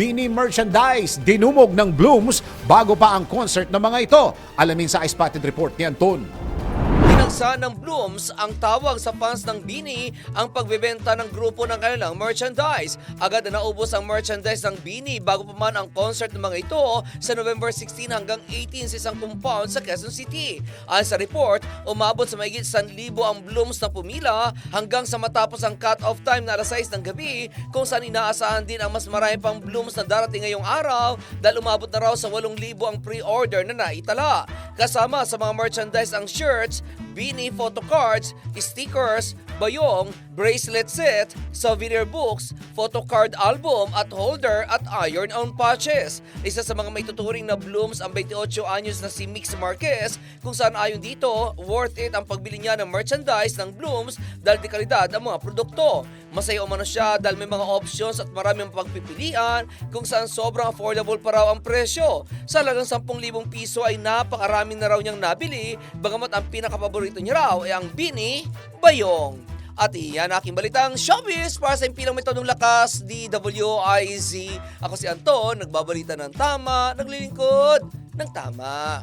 Bini merchandise, dinumog ng Blooms bago pa ang concert ng mga ito. Alamin sa iSpotted Report ni Anton. Pinagsa ng Blooms ang tawag sa fans ng Bini ang pagbebenta ng grupo ng kanilang merchandise. Agad na naubos ang merchandise ng Bini bago pa man ang concert ng mga ito sa November 16 hanggang 18 sa isang compound sa Quezon City. Ayon sa report, umabot sa mahigit 1,000 ang Blooms na pumila hanggang sa matapos ang cut-off time na alas 6 ng gabi kung saan inaasahan din ang mas marami pang Blooms na darating ngayong araw dahil umabot na raw sa 8,000 ang pre-order na naitala. Kasama sa mga merchandise ang shirts, beanie photo cards, stickers, bayong, bracelet set, souvenir books, photo card album at holder at iron-on patches. Isa sa mga may tuturing na blooms ang 28 anyos na si Mix Marquez kung saan ayon dito, worth it ang pagbili niya ng merchandise ng blooms dahil di kalidad ang mga produkto. Masaya umano siya dahil may mga options at maraming pagpipilian kung saan sobrang affordable pa raw ang presyo. Sa lagang 10,000 piso ay napakarami na raw niyang nabili bagamat ang pinakapaborito niya raw ay ang Bini Bayong. At iyan aking balitang showbiz para sa impilang may tonong lakas, DWIZ. Ako si Anton, nagbabalita ng tama, naglilingkod ng tama.